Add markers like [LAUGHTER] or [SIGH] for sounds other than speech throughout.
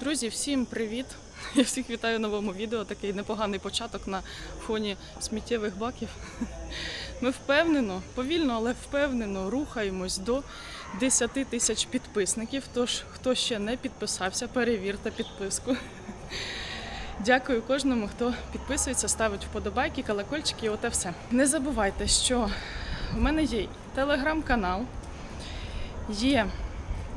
Друзі, всім привіт! [LAUGHS] Я всіх вітаю в новому відео. Такий непоганий початок на фоні сміттєвих баків. [LAUGHS] Ми впевнено, повільно, але впевнено рухаємось до 10 тисяч підписників. Тож, хто ще не підписався, перевірте підписку. [LAUGHS] Дякую кожному, хто підписується, ставить вподобайки, колокольчики і оте все. Не забувайте, що в мене є телеграм-канал, є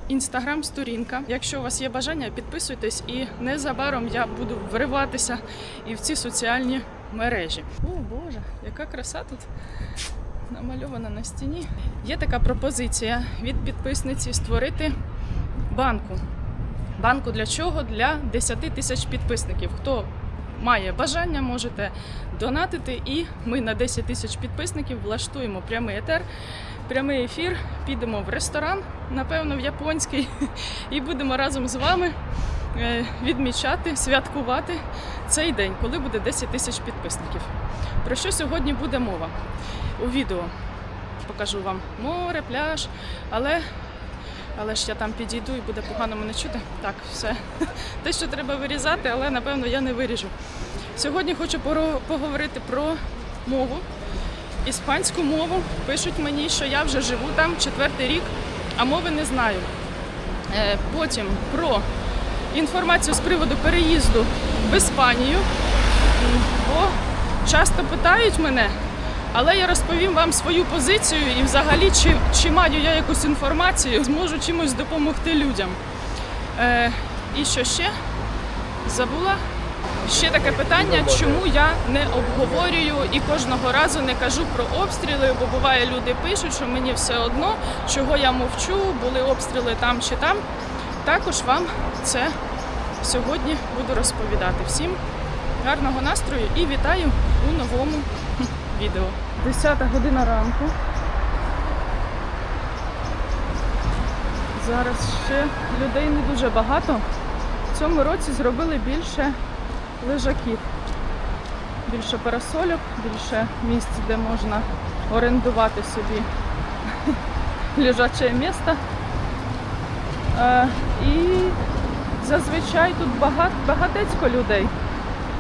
інстаграм-сторінка. Якщо у вас є бажання, підписуйтесь і незабаром я буду вриватися і в ці соціальні мережі. О Боже, яка краса тут намальована на стіні. Є така пропозиція від підписниці створити банку. Банку для чого? Для 10 тисяч підписників. Хто має бажання, можете донатити, і ми на 10 тисяч підписників влаштуємо прямий етер, прямий ефір, підемо в ресторан, напевно, в японський, і будемо разом з вами е, відмічати, святкувати цей день, коли буде 10 тисяч підписників. Про що сьогодні буде мова у відео? Покажу вам море, пляж, але але ж я там підійду і буде погано мене чути. Так, все. Те, що треба вирізати, але напевно я не виріжу. Сьогодні хочу поговорити про мову, іспанську мову. Пишуть мені, що я вже живу там четвертий рік, а мови не знаю. Е, Потім про інформацію з приводу переїзду в Іспанію. Бо часто питають мене, але я розповім вам свою позицію і взагалі, чи, чи маю я якусь інформацію, зможу чимось допомогти людям. Е, і що ще? Забула. Ще таке питання, чому я не обговорюю і кожного разу не кажу про обстріли, бо буває люди пишуть, що мені все одно, чого я мовчу, були обстріли там чи там. Також вам це сьогодні буду розповідати. Всім гарного настрою і вітаю у новому відео. 10 година ранку. Зараз ще людей не дуже багато. В цьому році зробили більше лежаків, більше парасольок, більше місць, де можна орендувати собі [LAUGHS] лежаче місце. Е, і зазвичай тут багат, багатецько людей.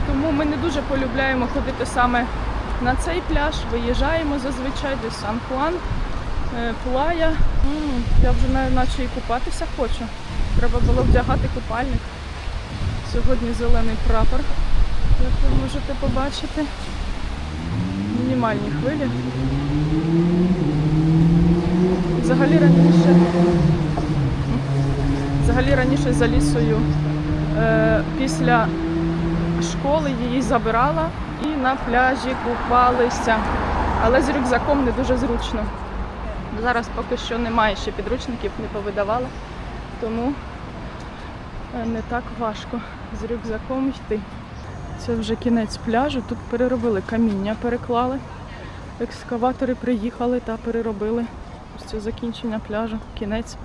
Тому ми не дуже полюбляємо ходити саме на цей пляж. Виїжджаємо зазвичай до Сан-Хуан, е, Плая. Я вже наче і купатися хочу. Треба було вдягати купальник. Сьогодні зелений прапор, як ви можете побачити. Мінімальні хвилі. Взагалі раніше, взагалі раніше за лісою е, після школи її забирала і на пляжі купалися. Але з рюкзаком не дуже зручно. Зараз поки що немає ще підручників, не повидавала, тому е, не так важко з рюкзаком йти. Це вже кінець пляжу. Тут переробили каміння, переклали. Екскаватори приїхали та переробили. Ось це закінчення пляжу, кінець.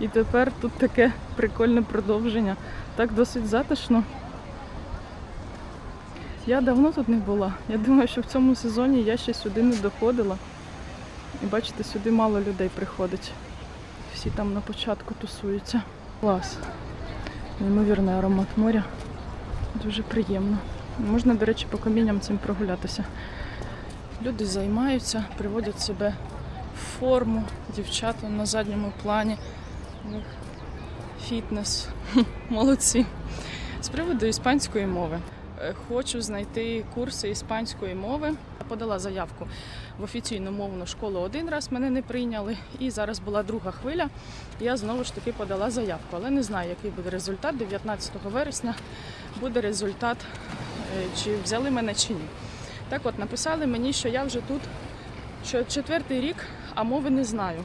І тепер тут таке прикольне продовження. Так досить затишно. Я давно тут не була. Я думаю, що в цьому сезоні я ще сюди не доходила. І бачите, сюди мало людей приходить. Всі там на початку тусуються. Клас. Неймовірний аромат моря. Дуже приємно. Можна, до речі, по камінням цим прогулятися. Люди займаються, приводять себе в форму, дівчата на задньому плані. Фітнес. [LAUGHS] Молодці. З приводу іспанської мови. Е, Хочу знайти курси іспанської мови. Подала заявку в офіційну мовну школу один раз, мене не прийняли. І зараз була друга хвиля. Я знову ж таки подала заявку, але не знаю, який буде результат. 19 вересня буде результат, е, чи взяли мене чи ні. Так от написали мені, що я вже тут що четвертий рік, а мови не знаю.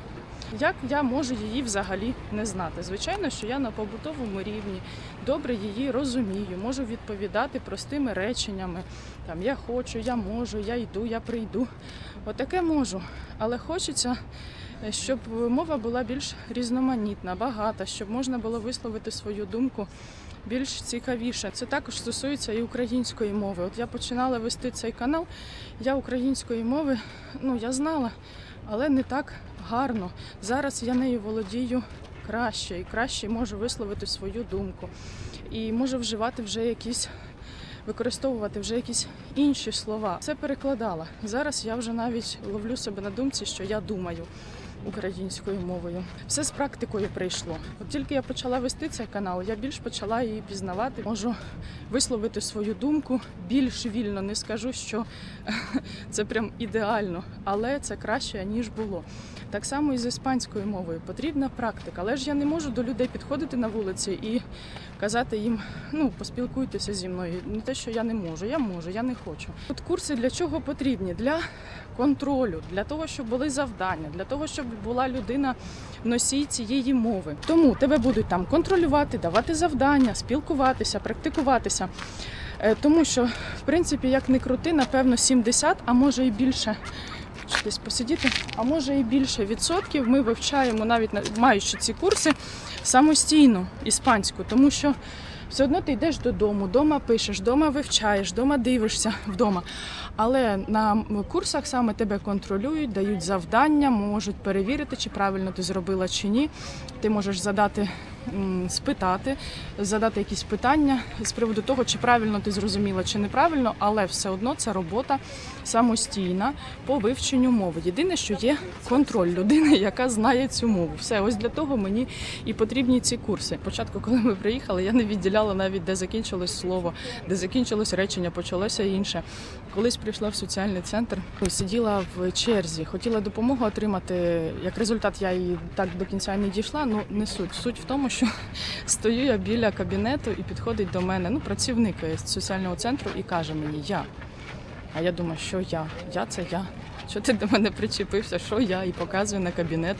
Як я можу її взагалі не знати? Звичайно, що я на побутовому рівні добре її розумію, можу відповідати простими реченнями. Там я хочу, я можу, я йду, я прийду. Отаке можу. Але хочеться, е, щоб мова була більш різноманітна, багата, щоб можна було висловити свою думку більш цікавіше. Це також стосується і української мови. От я починала вести цей канал, я української мови, ну я знала, але не так гарно. Зараз я нею володію краще і краще можу висловити свою думку, і можу вживати вже якісь. Використовувати вже якісь інші слова. Це перекладала. Зараз я вже навіть ловлю себе на думці, що я думаю українською мовою. Все з практикою прийшло. От тільки я почала вести цей канал, я більш почала її пізнавати. Можу висловити свою думку більш вільно. Не скажу, що [LAUGHS] це прям ідеально, але це краще ніж було. Так само і з іспанською мовою потрібна практика. Але ж я не можу до людей підходити на вулиці і казати їм, ну поспілкуйтеся зі мною. Не те, що я не можу, я можу, я не хочу. От курси для чого потрібні? Для контролю, для того, щоб були завдання, для того, щоб була людина носій цієї мови. Тому тебе будуть там контролювати, давати завдання, спілкуватися, практикуватися. Е, Тому що, в принципі, як не крути, напевно, 70, а може і більше. Десь посидіти, а може і більше відсотків ми вивчаємо, навіть на- маючи ці курси, самостійно іспанську, тому що все одно ти йдеш додому, вдома пишеш, вдома вивчаєш, вдома дивишся [LAUGHS] вдома. Але на курсах саме тебе контролюють, дають завдання, можуть перевірити, чи правильно ти зробила чи ні. Ти можеш задати, спитати, задати якісь питання з приводу того, чи правильно ти зрозуміла, чи неправильно, але все одно це робота самостійна по вивченню мови. Єдине, що є контроль людини, [LAUGHS] яка знає цю мову. Все, ось для того мені і потрібні ці курси. Спочатку, коли ми приїхали, я не відділяла навіть, де закінчилось слово, де закінчилось речення, почалося інше. Колись прийшла в соціальний центр, сиділа в черзі, хотіла допомогу отримати. Як результат, я її так до кінця не дійшла. Ну не суть. Суть в тому, що стою я біля кабінету і підходить до мене ну, працівник з соціального центру і каже мені Я. А я думаю, що я? Я це я. Що ти до мене причепився? Що я? І показує на кабінет.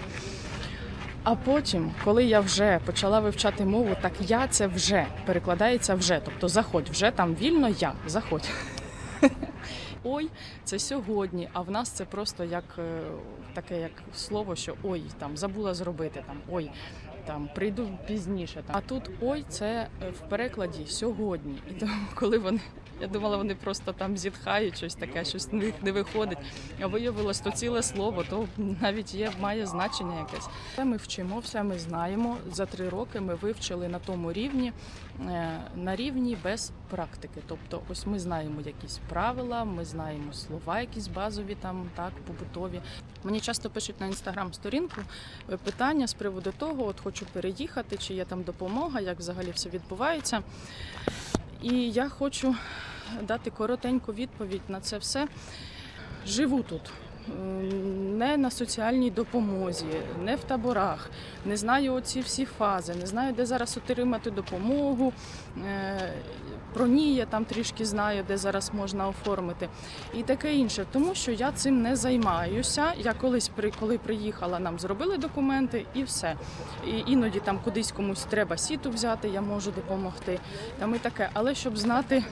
А потім, коли я вже почала вивчати мову, так я це вже перекладається вже. Тобто заходь, вже там вільно я, заходь. [LAUGHS] Ой, це сьогодні, а в нас це просто як е, таке як слово, що ой, там забула зробити, там ой, там прийду пізніше. Там. А тут ой, це е, в перекладі сьогодні. І тому, коли вони. Я думала, вони просто там зітхають щось таке, щось них не виходить. А виявилось, то ціле слово, то навіть є, має значення якесь. Ми вчимо, все ми знаємо. За три роки ми вивчили на тому рівні, е, на рівні без практики. Тобто, ось ми знаємо якісь правила, ми знаємо слова, якісь базові там так, побутові. Мені часто пишуть на інстаграм-сторінку е, питання з приводу того, от хочу переїхати, чи є там допомога, як взагалі все відбувається. І я хочу дати коротеньку відповідь на це все. Живу тут. Не на соціальній допомозі, не в таборах, не знаю оці всі фази, не знаю, де зараз отримати допомогу. Про ній я там трішки знаю, де зараз можна оформити, і таке інше. Тому що я цим не займаюся. Я колись коли приїхала, нам зробили документи і все. І іноді там кудись комусь треба сіту взяти, я можу допомогти. Там і таке. Але щоб знати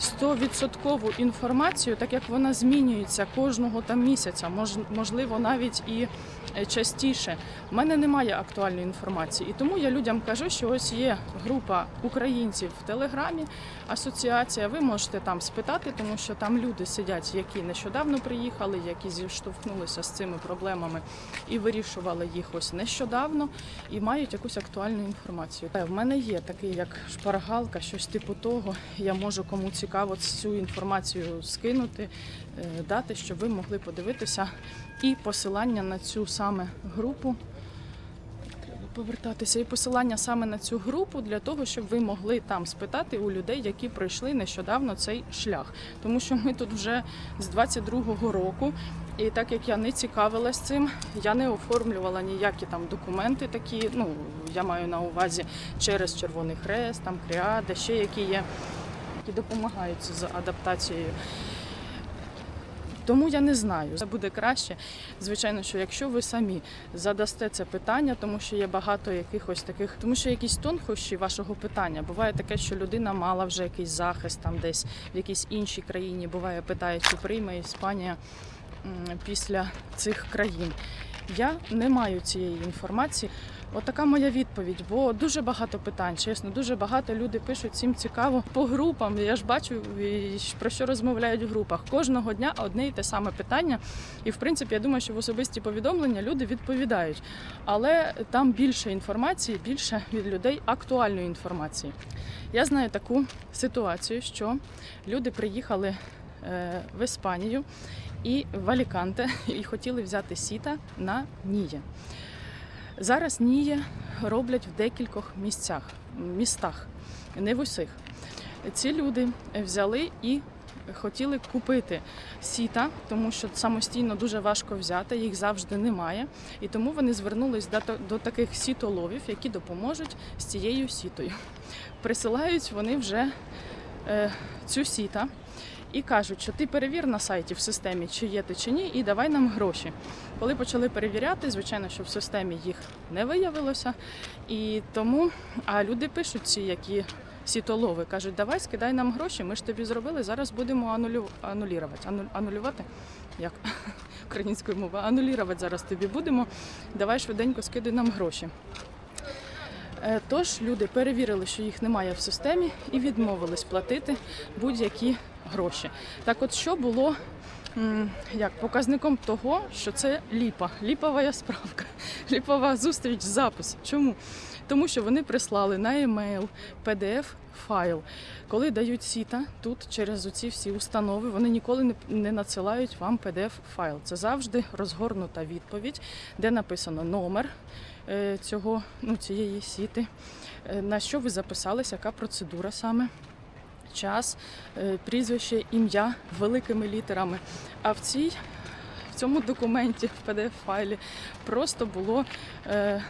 100% інформацію, так як вона змінюється кожного там місяця, можливо, навіть і е, частіше. У мене немає актуальної інформації, і тому я людям кажу, що ось є група українців в Телеграмі, асоціація. Ви можете там спитати, тому що там люди сидять, які нещодавно приїхали, які зіштовхнулися з цими проблемами і вирішували їх ось нещодавно, і мають якусь актуальну інформацію. Е, В мене є такий як шпаргалка, щось типу того. Я можу кому цікаво цю інформацію скинути, е, дати, щоб ви могли подивитися. І посилання на цю саме групу. Треба повертатися. І посилання саме на цю групу для того, щоб ви могли там спитати у людей, які пройшли нещодавно цей шлях. Тому що ми тут вже з 22-го року. І так як я не цікавилась цим, я не оформлювала ніякі там документи такі. Ну я маю на увазі через Червоний Хрест, там кріади, ще які є, які допомагають з адаптацією. Тому я не знаю. Це буде краще. Звичайно, що якщо ви самі задасте це питання, тому що є багато якихось таких, тому що якісь тонкощі вашого питання. Буває таке, що людина мала вже якийсь захист там десь в якійсь іншій країні. Буває, питає, чи прийме Іспанія після цих країн. Я не маю цієї інформації. Отака моя відповідь, бо дуже багато питань, чесно, дуже багато люди пишуть всім цікаво по групам. Я ж бачу, про що розмовляють в групах. Кожного дня одне і те саме питання. І в принципі, я думаю, що в особисті повідомлення люди відповідають. Але там більше інформації, більше від людей актуальної інформації. Я знаю таку ситуацію, що люди приїхали е, в Іспанію і в Аліканте і хотіли взяти сіта на Ніє. Зараз Ніє роблять в декількох місцях, містах, не в усіх. Ці люди взяли і хотіли купити сіта, тому що самостійно дуже важко взяти, їх завжди немає. І тому вони звернулись до, таких сітоловів, які допоможуть з цією сітою. Присилають вони вже е, цю сіта і кажуть, що ти перевір на сайті в системі, чи є ти чи ні, і давай нам гроші. Коли почали перевіряти, звичайно, що в системі їх не виявилося. І тому, а люди пишуть ці, які сітолови, кажуть, давай скидай нам гроші, ми ж тобі зробили, зараз будемо анулю... анулювати. Ану... Анулювати? Як [LAUGHS] українською мовою? Анулювати зараз тобі будемо. Давай швиденько скидай нам гроші. Е, Тож люди перевірили, що їх немає в системі, і відмовились платити будь-які гроші. Так, от що було як показником того, що це ліпа, ліпова справка, [LAUGHS] ліпова зустріч, запис. Чому? Тому що вони прислали на емейл PDF файл. Коли дають сіта тут через оці всі установи, вони ніколи не, не надсилають вам PDF файл. Це завжди розгорнута відповідь, де написано номер е, цього, ну, цієї сіти, е, на що ви записались, яка процедура саме. Час, е, прізвище, ім'я великими літерами. А в цій в цьому документі, в PDF-файлі, просто було е,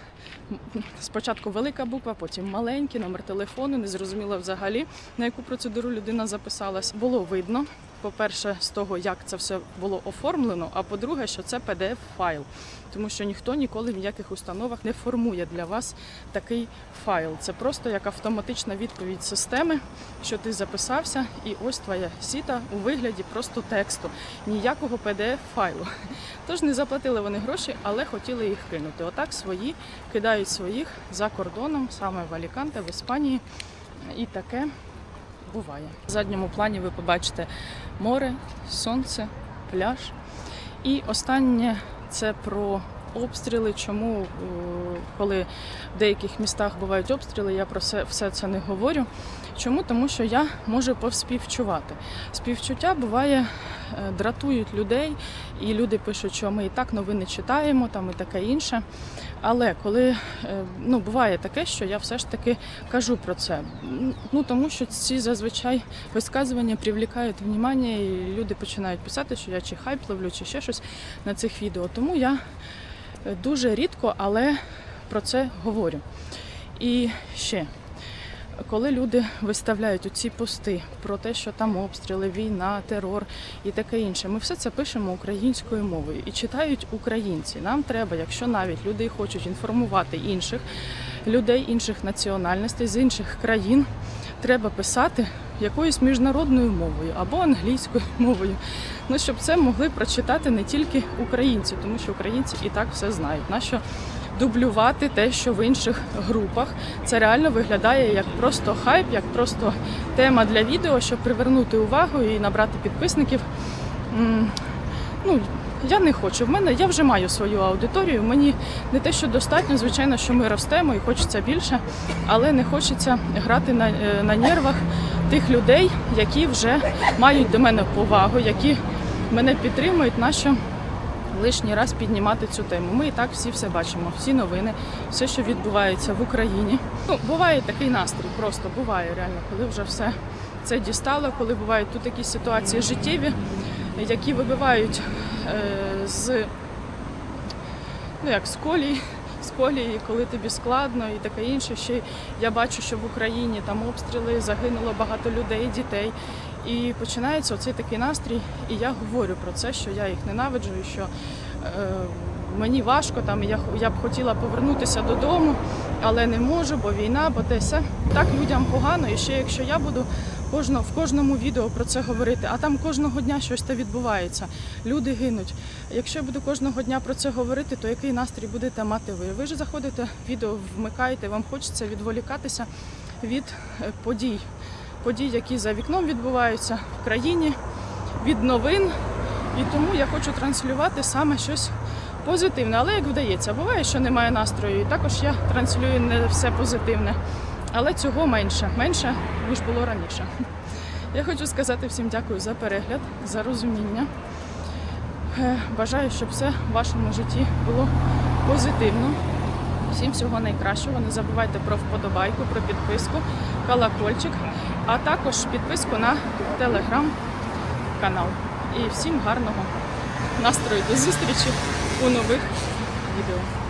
спочатку велика буква, потім маленький, номер телефону, не зрозуміло взагалі, на яку процедуру людина записалась. Було видно, по-перше, з того, як це все було оформлено, а по-друге, що це PDF-файл. Тому що ніхто ніколи в ніяких установах не формує для вас такий файл. Це просто як автоматична відповідь системи, що ти записався, і ось твоя сіта у вигляді просто тексту, ніякого PDF-файлу. Тож не заплатили вони гроші, але хотіли їх кинути. Отак свої кидають своїх за кордоном, саме в Аліканте, в Іспанії. І таке буває. В задньому плані ви побачите море, сонце, пляж. І останнє це про обстріли. Чому, е, коли в деяких містах бувають обстріли, я про все, все це не говорю. Чому? Тому що я можу поспівчувати. Співчуття буває, е, дратують людей, і люди пишуть, що ми і так новини читаємо, там і таке інше. Але коли е, ну, буває таке, що я все ж таки кажу про це. Ну тому що ці зазвичай висказування привлікають внимання, і люди починають писати, що я чи хайп ловлю, чи ще щось на цих відео. Тому я е, дуже рідко, але про це говорю. І ще. Коли люди виставляють оці пости про те, що там обстріли, війна, терор і таке інше, ми все це пишемо українською мовою і читають українці. Нам треба, якщо навіть люди хочуть інформувати інших людей, інших національностей з інших країн, треба писати якоюсь міжнародною мовою або англійською [LAUGHS] мовою. Ну щоб це могли прочитати не тільки українці, тому що українці і так все знають. Нащо дублювати те, що в інших групах це реально виглядає як просто хайп, як просто тема для відео, щоб привернути увагу і набрати підписників. Ну, я не хочу. В мене я вже маю свою аудиторію. Мені не те, що достатньо, звичайно, що ми ростемо і хочеться більше, але не хочеться грати на, е, на нервах тих людей, які вже мають до мене повагу, які мене підтримують, нащо лишній раз піднімати цю тему. Ми і так всі все бачимо, всі новини, все, що відбувається в Україні. Ну, буває такий настрій, просто буває реально, коли вже все це дістало, коли бувають тут якісь ситуації життєві, які вибивають е, з ну як з колії, з колії, коли тобі складно і таке інше. Ще я бачу, що в Україні там обстріли, загинуло багато людей, дітей. І починається оцей такий настрій, і я говорю про це, що я їх ненавиджу, і що е, мені важко, там я, я б хотіла повернутися додому, але не можу, бо війна, бо те все. Так людям погано. І ще якщо я буду кожно, в кожному відео про це говорити, а там кожного дня щось та відбувається. Люди гинуть. Якщо я буду кожного дня про це говорити, то який настрій будете мати ви? Ви ж заходите, відео вмикаєте, вам хочеться відволікатися від е, подій, подій, які за вікном відбуваються в країні, від новин. І тому я хочу транслювати саме щось позитивне. Але як вдається, буває, що немає настрою. І також я транслюю не все позитивне. Але цього менше, менше, ніж було раніше. Я хочу сказати всім дякую за перегляд, за розуміння. Е, Бажаю, щоб все в вашому житті було позитивно. Всім всього найкращого. Не забувайте про вподобайку, про підписку, колокольчик, а також підписку на телеграм-канал. І всім гарного настрою до зустрічі у нових відео.